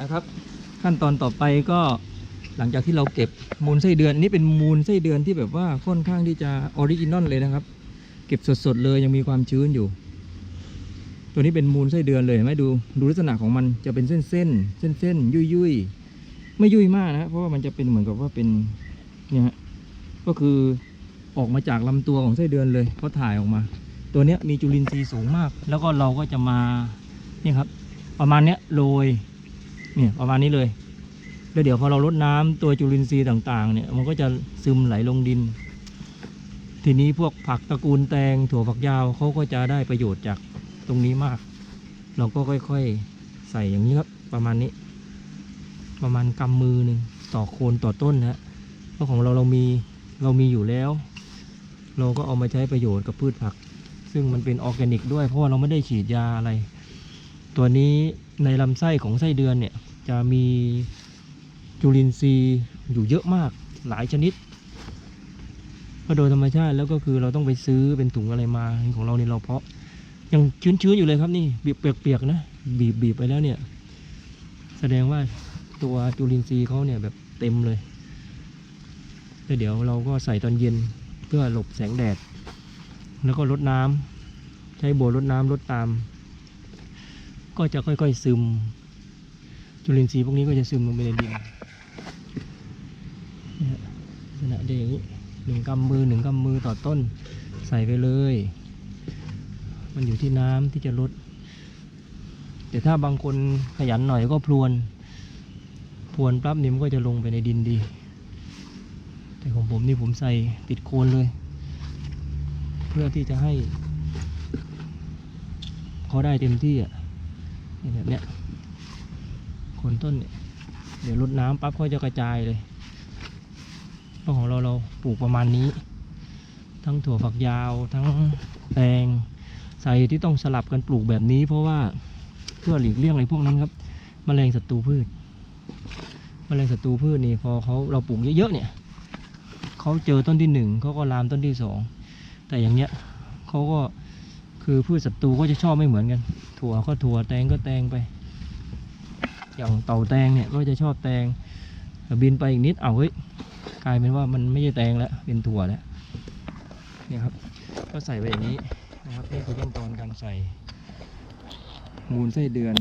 นะครับ ขั้นตอนต่อไปก็หลังจากที่เราเก็บมูลไส้เดือนอันนี้เป็นมูลไส้เดือนที่แบบว่าค่อนข้างที่จะออริจินอลเลยนะครับ เก็บสดๆเลยยังมีความชื้นอยู่ ตัวนี้เป็นมูลไส้เดือนเลยเห็นไหมดูดูลักษณะของมันจะเป็นเส้นเส้นเส้นเส้นๆยุ่ยยุ่ยๆไม่ยุ่ยมากนะเพราะว่ามันจะเป็นเหมือนกับว่าเป็นเนี่ยฮะก็คือออกมาจากลำตัวของไส้เดือนเลยเพราะถ่ายออกมา ตัวเนี้ยมีจุลินทรีย์สูงมาก แล้วก็เราก็จะมาเนี่ยครับ ประมาณเนี้ยโรย เนี่ยประมาณนี้เลย แล้วเดี๋ยวพอเราลดน้ำตัวจุลินทรีย์ต่าง ๆ เนี่ย มันก็จะซึมไหลลงดิน ทีนี้พวกผักตระกูลแตงถั่วฝักยาวเขาก็จะได้ประโยชน์จากตรงนี้มาก เราก็ค่อยๆใส่อย่างนี้ครับประมาณนี้ ประมาณกำมือหนึ่งต่อโคนต่อต้นนะฮะเพราะของเราเรามีเรามีอยู่แล้ว เราก็เอามาใช้ประโยชน์กับพืชผัก ซึ่งมันเป็นออร์แกนิกด้วยเพราะว่าเราไม่ได้ฉีดยาอะไร ตัวนี้ในลำไส้ของไส้เดือนเนี่ยจะมีจุลินทรีย์อยู่เยอะมากหลายชนิดก็โดยธรรมชาติแล้วก็คือเราต้องไปซื้อเป็นถุงอะไรมาของเราเนี่ยเราเพาะ ยังชื้นๆอยู่เลยครับนี่บีบเปียกๆนะบีบบีบไปแล้วเนี่ย แสดงว่าตัวจุลินทรีย์เขาเนี่ยแบบเต็มเลยแล้วเดี๋ยวเราก็ใส่ตอนเย็นเพื่อหลบแสงแดด แล้วก็ลดน้ำใช้โบวลดน้ำลดตาม ก็จะค่อยๆซึม จุลินทรีย์พวกนี้ก็จะซึมลงไปในดินเนี่ยฮะลักษณะเดอย่างนี้หนึ่งกำมือหนึ่งกำมือต่อต้นใส่ไปเลย มันอยู่ที่น้ำที่จะลด แต่ถ้าบางคนขยันหน่อยก็พรวน พรวนปั๊บนี่มันก็จะลงไปในดินดี แต่ของผมนี่ผมใส่ติดโคนเลย เพื่อที่จะให้เขาได้เต็มที่อะ นี่แบบเนี้ยโคนต้นเนี่ยเดี๋ยวรดน้ำปั๊บเขาจะกระจายเลยเพราะของเราเราปลูกประมาณนี้ ทั้งถั่วฝักยาวทั้งแตงสาเหตุที่ต้องสลับกันปลูกแบบนี้ เพราะว่าเพื่อหลีกเลี่ยงอะไรพวกนั้นครับแมลงศัตรูพืชแมลงศัตรูพืชนี่พอเขาเราปลูกเยอะๆเนี่ยเขาเจอต้นที่หนึ่งเขาก็ลามต้นที่สองแต่อย่างเนี้ยเขาก็ คือพืชศัตรูก็จะชอบไม่เหมือนกัน ถั่วก็ถั่วแตงก็แตงไป อย่างเต่าแตงเนี่ยก็จะชอบแตงบินไปอีกนิดเอาเฮ้ยกลายเป็นว่ามันไม่ใช่แตงแล้วเป็นถั่วแล้วเนี่ยครับ ก็ใส่ไปอย่างนี้นะครับนี่คือขั้นตอนการใส่มูลไส้เดือน